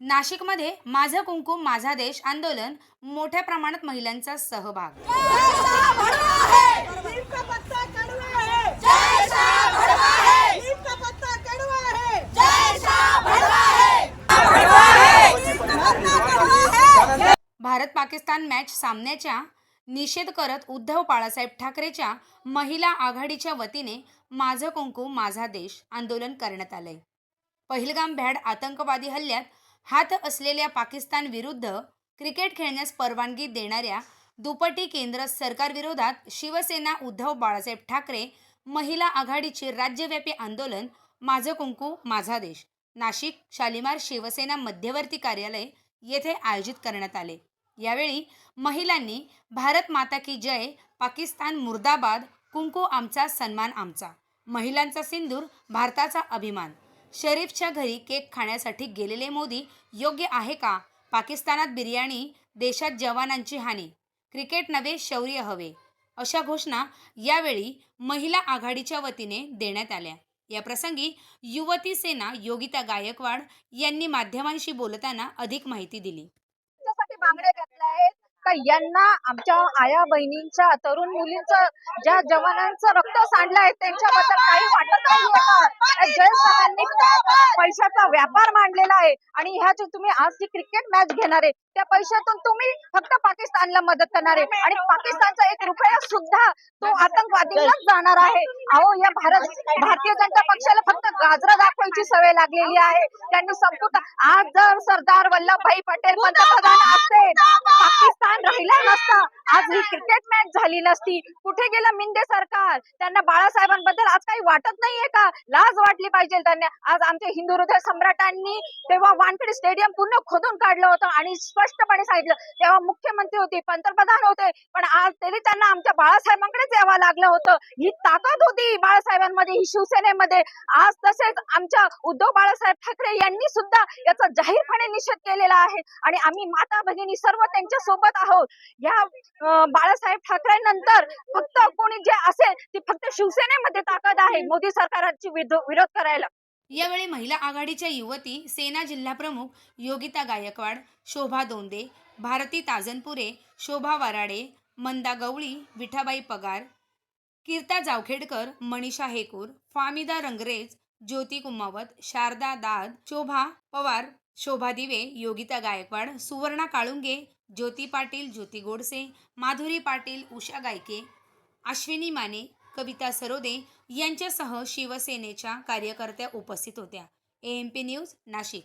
नाशिकमध्ये माझं कुंकू माझा देश आंदोलन मोठ्या प्रमाणात महिलांचा सहभाग. भारत पाकिस्तान मॅच सामन्याच्या निषेध करत उद्धव बाळासाहेब ठाकरेच्या महिला आघाडीच्या वतीने माझं कुंकू माझा देश आंदोलन करण्यात आलंय. पहिलगाम भॅड आतंकवादी हल्ल्यात हात असलेल्या पाकिस्तान विरुद्ध क्रिकेट खेळण्यास परवानगी देणाऱ्या दुपटी केंद्र सरकारविरोधात शिवसेना उद्धव बाळासाहेब ठाकरे महिला आघाडीचे राज्यव्यापी आंदोलन माझं कुंकू माझा देश. नाशिक शालिमार शिवसेना मध्यवर्ती कार्यालय येथे आयोजित करण्यात आले. यावेळी महिलांनी भारत माता की जय पाकिस्तान मुर्दाबाद कुंकू आमचा सन्मान आमचा. महिलांचा सिंदूर भारताचा अभिमान. शरीफच्या घरी केक खाण्यासाठी गेलेले मोदी योग्य आहे का? पाकिस्तानात बिर्याणी देशात जवानांची हानी क्रिकेट नव्हे शौर्य हवे अशा घोषणा यावेळी महिला आघाडीच्या वतीने देण्यात आल्या. या प्रसंगी युवती सेना योगिता गायकवाड यांनी माध्यमांशी बोलताना अधिक माहिती दिली. बांगड्या घातल्या आहेत. का यांना आमच्या आया बहिणींच्या तरुण मुलींचं ज्या जवानांचं रक्त सांडलं आहे त्यांच्याबद्दल काही वाटत नाही पैशाचा व्यापार मांडलेला आहे आणि ह्या जे तुम्ही आज जी क्रिकेट मॅच घेणार आहे त्या पैशातून तुम्ही फक्त पाकिस्तानला मदत करणार आहे. आणि पाकिस्तानचा एक रुपया सुद्धा तो आतंकवादीलाच जाणार आहे. अहो या भारत भारतीय जनता पक्षाला फक्त गाजरा दाखवायची सवय लागलेली आहे. त्यांनी संपूर्ण आज जर सरदार वल्लभभाई पटेल पंतप्रधान असते राहिला नसता आज ही क्रिकेट मॅच झाली नसती. कुठे गेलं मिंदे सरकार? त्यांना बाळासाहेबांबद्दल आज काही वाटत नाहीये का? लाज वाटली पाहिजे त्यांना. आज आमच्या हिंदू हृदय सम्राटांनी तेव्हा वानखेडे स्टेडियम पूर्ण खोदून काढलं होतं आणि स्पष्टपणे सांगितलं. तेव्हा मुख्यमंत्री होते पंतप्रधान होते पण आज तरी त्यांना आमच्या बाळासाहेबांकडेच यावं लागलं होतं. ही ताकद होती बाळासाहेबांमध्ये ही शिवसेनेमध्ये. आज तसेच आमच्या उद्धव बाळासाहेब ठाकरे यांनी सुद्धा याचा जाहीरपणे निषेध केलेला आहे. आणि आम्ही माता भगिनी सर्व त्यांच्यासोबत आहोत. या बाळासाहेब ठाकरे नंतर फक्त कोणी जे असेल ती फक्त शिवसेनेमध्ये ताकद आहे मोदी सरकारची विरोध करायला. यावेळी महिला आघाडीच्या युवती सेना जिल्हाप्रमुख योगिता गायकवाड शोभा दोंदे भारती ताजनपुरे शोभा वराडे मंदा गवळी विठाबाई पगार कीर्ता जावखेडकर मनीषा हेकूर फामिदा रंगरेज ज्योती कुमावत शारदा दाद शोभा पवार शोभा दिवे योगिता गायकवाड सुवर्णा काळुंगे ज्योती पाटील ज्योती गोडसे माधुरी पाटील उषा गायके अश्विनी माने कविता सरोदे यांच्यासह शिवसेनेच्या कार्यकर्त्या उपस्थित होत्या. A M P news Nashik.